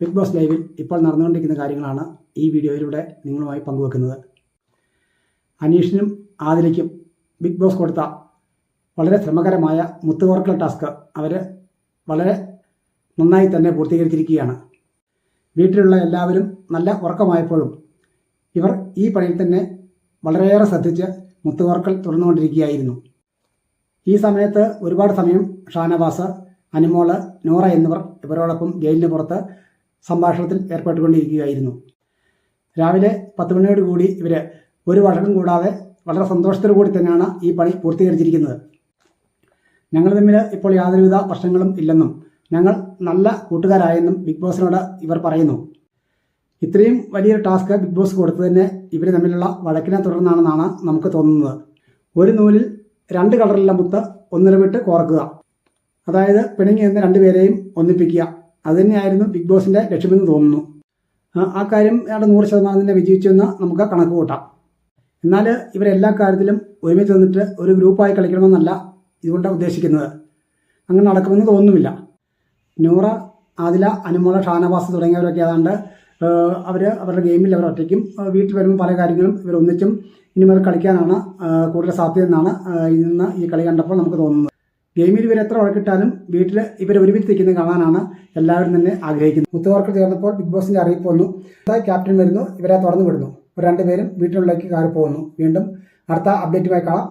Big boss ലൈവിൽ ഇപ്പോൾ നടന്നുകൊണ്ടിരിക്കുന്ന കാര്യങ്ങളാണ് ഈ വീഡിയോയിലൂടെ നിങ്ങളുമായി പങ്കുവെക്കുന്നത്. അനീഷിനും ആദിലയ്ക്കും ബിഗ് ബോസ് കൊടുത്ത വളരെ ശ്രമകരമായ മുത്തുകോർക്കൽ ടാസ്ക് അവർ വളരെ നന്നായി തന്നെ പൂർത്തീകരിച്ചിരിക്കുകയാണ്. വീട്ടിലുള്ള എല്ലാവരും നല്ല ഉറക്കമായപ്പോഴും ഇവർ ഈ പണിയിൽ തന്നെ വളരെയേറെ ശ്രദ്ധിച്ച് മുത്തുകോർക്കൽ തുടർന്നുകൊണ്ടിരിക്കുകയായിരുന്നു. ഈ സമയത്ത് ഒരുപാട് സമയം ഷാനവാസ് അനുമോൾ നൂറ എന്നിവർ ഇവരോടൊപ്പം ജയിലിന് പുറത്ത് സംഭാഷണത്തിൽ ഏർപ്പെട്ടുകൊണ്ടിരിക്കുകയായിരുന്നു. രാവിലെ പത്ത് മണിയോട് കൂടി ഇവർ ഒരു വഴക്കം കൂടാതെ വളരെ സന്തോഷത്തോടു കൂടി തന്നെയാണ് ഈ പണി പൂർത്തീകരിച്ചിരിക്കുന്നത്. ഞങ്ങൾ തമ്മിൽ ഇപ്പോൾ യാതൊരുവിധ പ്രശ്നങ്ങളും ഇല്ലെന്നും ഞങ്ങൾ നല്ല കൂട്ടുകാരായെന്നും ബിഗ് ബോസിനോട് ഇവർ പറയുന്നു. ഇത്രയും വലിയൊരു ടാസ്ക് ബിഗ് ബോസ് കൊടുത്തു തന്നെ ഇവർ തമ്മിലുള്ള വഴക്കിനെ തുടർന്നാണെന്നാണ് നമുക്ക് തോന്നുന്നത്. ഒരു നൂലിൽ രണ്ട് കളറിലുള്ള മുത്ത് ഒന്നിടവിട്ട് കോർക്കുക. അതായത് പിണങ്ങി എന്ന രണ്ടുപേരെയും ഒന്നിപ്പിക്കുക. അതുതന്നെയായിരുന്നു ബിഗ് ബോസിന്റെ ലക്ഷ്യമെന്ന് തോന്നുന്നു. ആ, കാര്യം അയാളുടെ നൂറ് ശതമാനം തന്നെ വിജയിച്ചെന്ന് നമുക്ക് കണക്ക് കൂട്ടാം. എന്നാൽ ഇവരെല്ലാ കാര്യത്തിലും ഒരുമിച്ച് നിന്നിട്ട് ഒരു ഗ്രൂപ്പായി കളിക്കണമെന്നല്ല ഇതുകൊണ്ട് ഉദ്ദേശിക്കുന്നത്. അങ്ങനെ നടക്കുമെന്ന് തോന്നുന്നില്ല നൂറ ആദില അനുമോള ഷാനവാസ് തുടങ്ങിയവരൊക്കെ ഏതാണ്ട് അവർ അവരുടെ ഗെയിമിൽ അവർ ഒറ്റയ്ക്കും വീട്ടിൽ വരുമ്പോൾ പല കാര്യങ്ങളും ഇവർ ഒന്നിച്ചും ഇനി അവർ കളിക്കാനാണ് കൂടുതൽ സാധ്യത എന്നാണ് ഇന്ന് ഈ കളി കണ്ടപ്പോൾ നമുക്ക് തോന്നുന്നത്. ഗെയിമിൽ ഇവർ എത്ര ഉഴക്കിട്ടാലും വീട്ടിൽ ഇവർ ഒരുമിച്ച് നിൽക്കുന്നത് കാണാനാണ് എല്ലാവരും തന്നെ ആഗ്രഹിക്കുന്നത്. മുത്തുവർക്ക് ചേർന്നപ്പോൾ ബിഗ് ബോസിന്റെ അറിയിപ്പ് വന്നു. ക്യാപ്റ്റൻ വരുന്നു ഇവരെ തുറന്നു വിടുന്നു. രണ്ടുപേരും വീട്ടിലുള്ളിലേക്ക് കയറി പോകുന്നു വീണ്ടും അടുത്ത അപ്ഡേറ്റുമായി കാണാം.